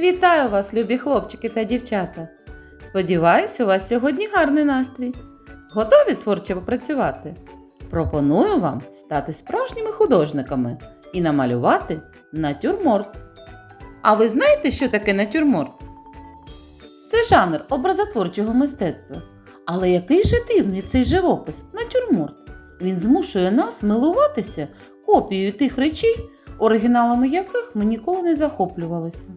Вітаю вас, любі хлопчики та дівчата! Сподіваюсь, у вас сьогодні гарний настрій. Готові творчо попрацювати? Пропоную вам стати справжніми художниками і намалювати натюрморт. А ви знаєте, що таке натюрморт? Це жанр образотворчого мистецтва. Але який же дивний цей живопис, натюрморт. Він змушує нас милуватися копією тих речей, оригіналами яких ми ніколи не захоплювалися.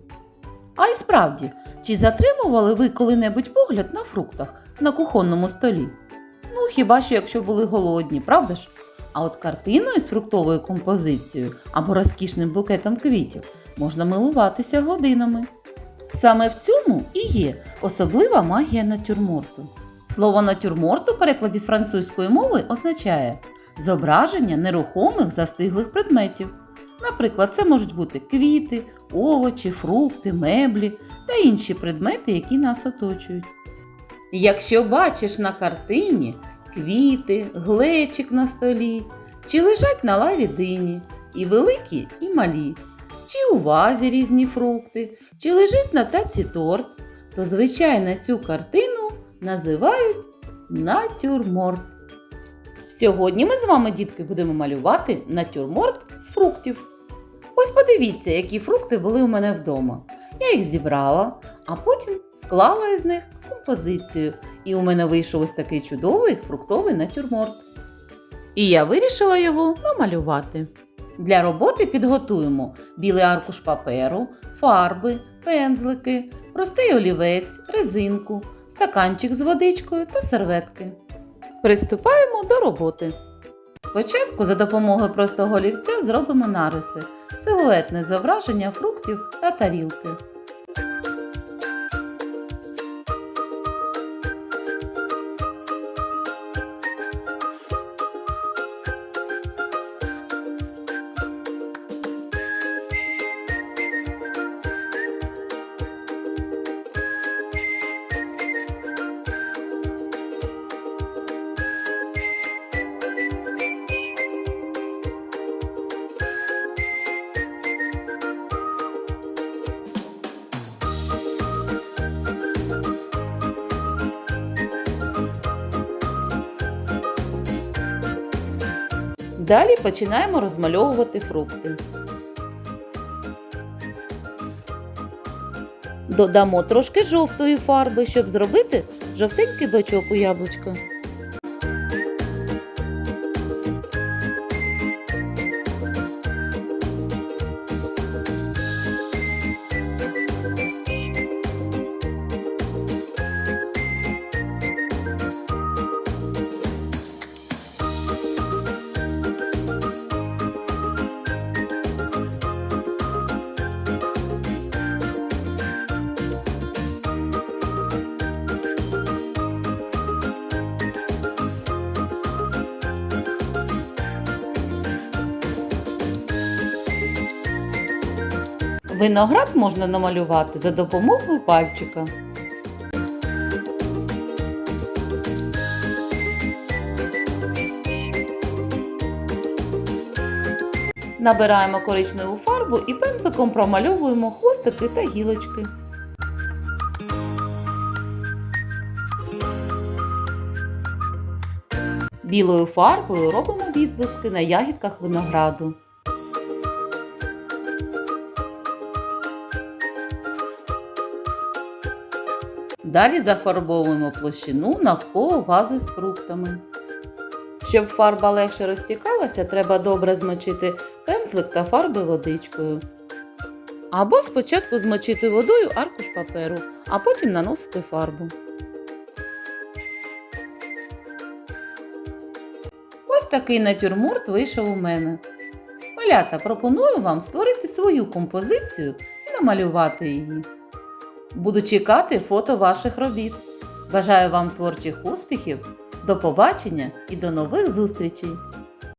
А й справді, чи затримували ви коли-небудь погляд на фруктах на кухонному столі? Ну, хіба що якщо були голодні, правда ж? А от картиною з фруктовою композицією або розкішним букетом квітів можна милуватися годинами. Саме в цьому і є особлива магія натюрморту. Слово натюрморт у перекладі з французької мови означає зображення нерухомих застиглих предметів. Наприклад, це можуть бути квіти, овочі, фрукти, меблі та інші предмети, які нас оточують. Якщо бачиш на картині квіти, глечик на столі, чи лежать на лаві дині, і великі, і малі, чи у вазі різні фрукти, чи лежить на таці торт, то звичайно цю картину називають натюрморт. Сьогодні ми з вами, дітки, будемо малювати натюрморт з фруктів. Ось подивіться, які фрукти були у мене вдома. Я їх зібрала, а потім склала із них композицію. І у мене вийшов ось такий чудовий фруктовий натюрморт. І я вирішила його намалювати. Для роботи підготуємо білий аркуш паперу, фарби, пензлики, простий олівець, резинку, стаканчик з водичкою та серветки. Приступаємо до роботи. Спочатку за допомогою простого олівця зробимо нариси, силуетне зображення фруктів та тарілки. Далі починаємо розмальовувати фрукти. Додамо трошки жовтої фарби, щоб зробити жовтенький бачок у яблучка. Виноград можна намалювати за допомогою пальчика. Набираємо коричневу фарбу і пензликом промальовуємо хвостики та гілочки. Білою фарбою робимо відблиски на ягідках винограду. Далі зафарбовуємо площину навколо вази з фруктами. Щоб фарба легше розтікалася, треба добре змочити пензлик та фарби водичкою. Або спочатку змочити водою аркуш паперу, а потім наносити фарбу. Ось такий натюрморт вийшов у мене. Малята, пропоную вам створити свою композицію і намалювати її. Буду чекати фото ваших робіт. Бажаю вам творчих успіхів, до побачення і до нових зустрічей!